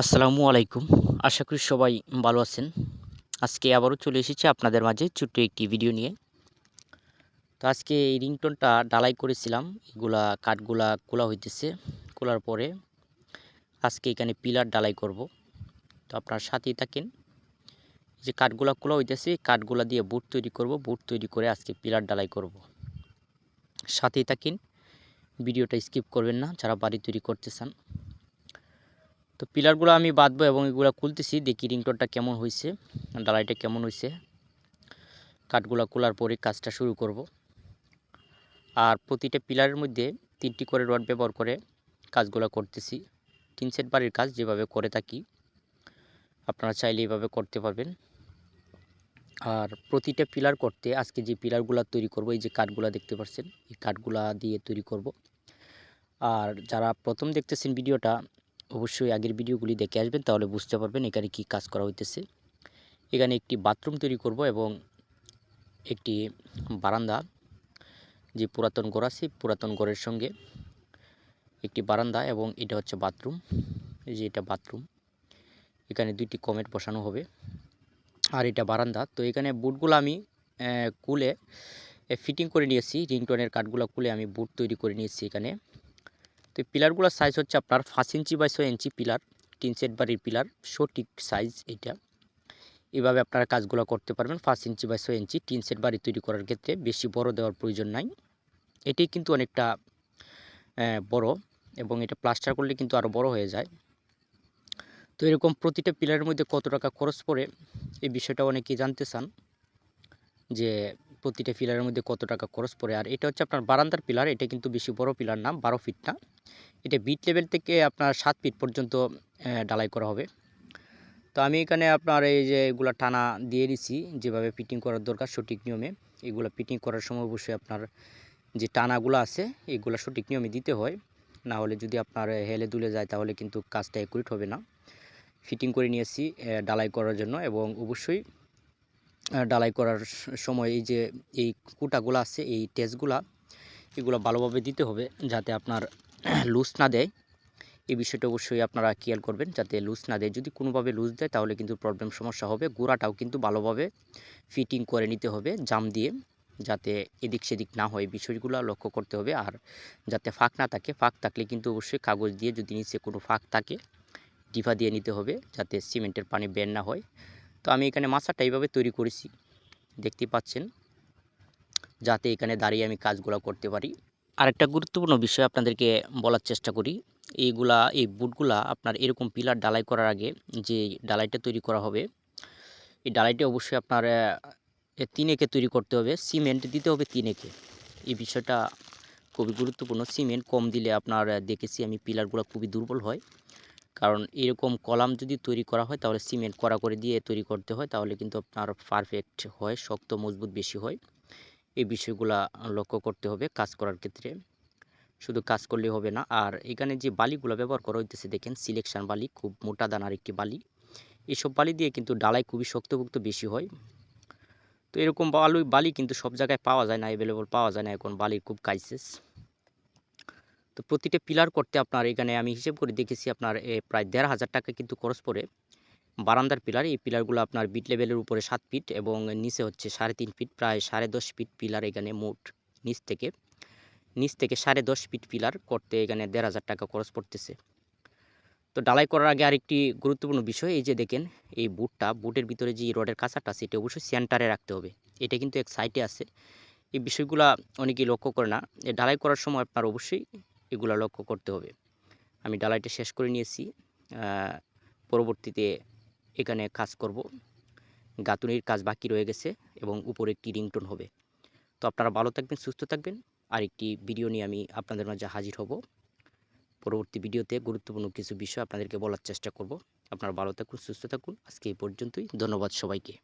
আসসালামু আলাইকুম। আশা করি সবাই ভালো আছেন। আজকে আবারও চলে এসেছি আপনাদের মাঝে ছোট্ট একটি ভিডিও নিয়ে। তো আজকে এই রিংটোনটা ডালাই করেছিলাম। এগুলা কাঠগুলা খোলা হইতেছে। খোলার পরে আজকে এখানে পিলার ডালাই করব। তো আপনার সাথেই থাকেন। যে কাঠগুলা খোলা হইতেছে কাঠগুলা দিয়ে বুট তৈরি করব। বুট তৈরি করে আজকে পিলার ডালাই করব। সাথেই থাকেন। ভিডিওটা স্কিপ করবেন না, যারা বাড়ি তৈরি করতে চান। তো পিলারগুলো আমি বাঁধবো এবং এগুলো খুলতেছি, দেখি রিংটনটা কেমন হয়েছে ডালাইটা কেমন হয়েছে কাঠগুলো খোলার পরে কাজটা শুরু করব। আর প্রতিটা পিলারের মধ্যে তিনটি করে রড ব্যবহার করে কাজগুলো করতেছি। তিন সেট বাড়ির কাজ যেভাবে করে থাকি, আপনারা চাইলে এইভাবে করতে পারবেন। আর প্রতিটা পিলার করতে আজকে যে পিলারগুলো তৈরি করব, এই যে কাঠগুলো দেখতে পাচ্ছেন এই কাঠগুলা দিয়ে তৈরি করব। আর যারা প্রথম দেখতেছেন ভিডিওটা অবশ্যই আগের ভিডিওগুলি দেখে আসবেন, তাহলে বুঝতে পারবেন এখানে কি কাজ করা হইতেছে। এখানে একটি বাথরুম তৈরি করব এবং একটি বারান্দা, যে পুরাতন ঘর আছে, পুরাতন ঘরের সঙ্গে একটি বারান্দা এবং এটা হচ্ছে বাথরুম। এই যে এটা বাথরুম, এখানে দুইটি কমেট বসানো হবে আর এটা বারান্দা। তো এখানে বুটগুলো আমি কুলে ফিটিং করে নিয়েছি, রিংটনের কাঠগুলো কুলে আমি বুট তৈরি করে নিয়েছি এখানে। তো পিলারগুলোর সাইজ হচ্ছে আপনার পাঁচ ইঞ্চি বাই ছয় ইঞ্চি পিলার তিন সেট বাড়ির পিলার, সঠিক সাইজ এটা এভাবে আপনারা কাজগুলো করতে পারবেন পাঁচ ইঞ্চি বাই ছয় ইঞ্চি তিন সেট বাড়ি তৈরি করার ক্ষেত্রে, বেশি বড় দেওয়ার প্রয়োজন নাই। এটি কিন্তু অনেকটা বড় এবং এটা প্লাস্টার করলে কিন্তু আরও বড় হয়ে যায়। তো এরকম প্রতিটা পিলারের মধ্যে কত টাকা খরচ পড়ে, এই বিষয়টা অনেকেই জানতে চান যে প্রতিটা পিলারের মধ্যে কত টাকা খরচ পড়ে। আর এটা হচ্ছে আপনার বারান্দার পিলার, এটা কিন্তু বেশি বড় পিলার না, বারো ফিট না। এটা বিট লেভেল থেকে আপনার সাত ফিট পর্যন্ত ডালাই করা হবে। তো আমি এখানে আপনার এই যে এগুলো টানা দিয়ে দিছি যেভাবে ফিটিং করার দরকার সঠিক নিয়মে। এগুলো ফিটিং করার সময় অবশ্যই আপনার যে টানাগুলো আছে, এগুলো সঠিক নিয়মে দিতে হয়। না হলে যদি আপনার হেলে দুলে যায়, তাহলে কিন্তু কাজটা একুরেট হবে না। ফিটিং করে নিয়েছি ডালাই করার জন্য এবং অবশ্যই ডালাই করার সময় এই যে, এই কুটাগুলো আছে, এই টেস্টগুলা, এগুলো ভালোভাবে দিতে হবে যাতে আপনার লুজ না দেয়। এই বিষয়টা অবশ্যই আপনারা খেয়াল করবেন যাতে লুজ না দেয়। যদি কোনোভাবে লুজ দেয়, তাহলে কিন্তু প্রবলেম সমস্যা হবে। গোড়াটাও কিন্তু ভালোভাবে ফিটিং করে নিতে হবে, জাম দিয়ে, যাতে এদিক সেদিক না হয়। বিষয়গুলো লক্ষ্য করতে হবে। আর যাতে ফাঁক না থাকে, ফাঁক থাকলে কিন্তু অবশ্যই কাগজ দিয়ে যদি নিচে কোনো ফাঁক থাকে, ডিভা দিয়ে নিতে হবে, যাতে সিমেন্টের পানি বের না হয়। তো আমি এখানে মাছাটা এইভাবে তৈরি করেছি। দেখতে পাচ্ছেন? যাতে এখানে দাঁড়িয়ে আমি কাজগুলো করতে পারি। আরেকটা গুরুত্বপূর্ণ বিষয় আপনাদেরকে বলার চেষ্টা করি। এইগুলা, এই বুটগুলা আপনার এরকম পিলার ডালাই করার আগে যে ডালাইটা তৈরি করা হবে, এই ডালাইটা অবশ্যই আপনার তিন একে তৈরি করতে হবে। সিমেন্ট দিতে হবে তিন একে। এই বিষয়টা খুবই গুরুত্বপূর্ণ। সিমেন্ট কম দিলে আপনার দেখেছি আমি পিলারগুলো খুবই দুর্বল হয়। কারণ এরকম কলাম যদি তৈরি করা হয়, তাহলে সিমেন্ট করা করে দিয়ে তৈরি করতে হয়, তাহলে কিন্তু আপনার পারফেক্ট হয়, শক্ত, মজবুত বেশি হয়। এই বিষয়গুলা লক্ষ্য করতে হবে কাজ করার ক্ষেত্রে। শুধু কাজ করলে হবে না। আর এখানে যে বালিগুলো ব্যবহার করা হইতেছে, দেখেন সিলেকশান বালি, খুব মোটা দানার একটি বালি। এসব বালি দিয়ে কিন্তু ডালাই খুবই শক্তভুক্ত বেশি হয়। তো এরকম বালু বালি কিন্তু সব জায়গায় পাওয়া যায় না অ্যাভেলেবল পাওয়া যায় না, এখন বালির খুব কাইসেস তো প্রতিটা পিলার করতে আপনার এখানে আমি হিসেব করে দেখেছি আপনার প্রায় দেড় হাজার টাকা কিন্তু খরচ পড়ে। বারান্দার পিলার, এই পিলারগুলো আপনার বিট লেভেলের উপরে সাত ফিট এবং নিচে হচ্ছে সাড়ে তিন ফিট, প্রায় সাড়ে দশ ফিট পিলার এখানে মোট নিচ থেকে। নিচ থেকে সাড়ে দশ ফিট পিলার করতে এখানে দেড় হাজার টাকা খরচ পড়তেছে। তো ডালাই করার আগে আরেকটি গুরুত্বপূর্ণ বিষয়, এই যে দেখেন, এই বুটটা, বুটের ভিতরে যে রডের কাঁচাটা সেটা অবশ্যই সেন্টারে রাখতে হবে। এটা কিন্তু এক সাইডে আছে। এই বিষয়গুলো অনেকেই লক্ষ্য করে না। এই ডালাই করার সময় আপনার অবশ্যই এগুলো লক্ষ্য করতে হবে। আমি ডালাইটা শেষ করে নিয়েছি। পরবর্তীতে এখানে কাজ করব। গাতুনির কাজ বাকি রয়ে গেছে এবং উপরে একটি রিংটোন হবে। তো আপনারা ভালো থাকবেন, সুস্থ থাকবেন। আরেকটি ভিডিও নিয়ে আমি আপনাদের মাঝে হাজির হব। পরবর্তী ভিডিওতে গুরুত্বপূর্ণ কিছু বিষয় আপনাদেরকে বলার চেষ্টা করব। আপনারা ভালো থাকুন, সুস্থ থাকুন। আজকে এই পর্যন্তই। ধন্যবাদ সবাইকে।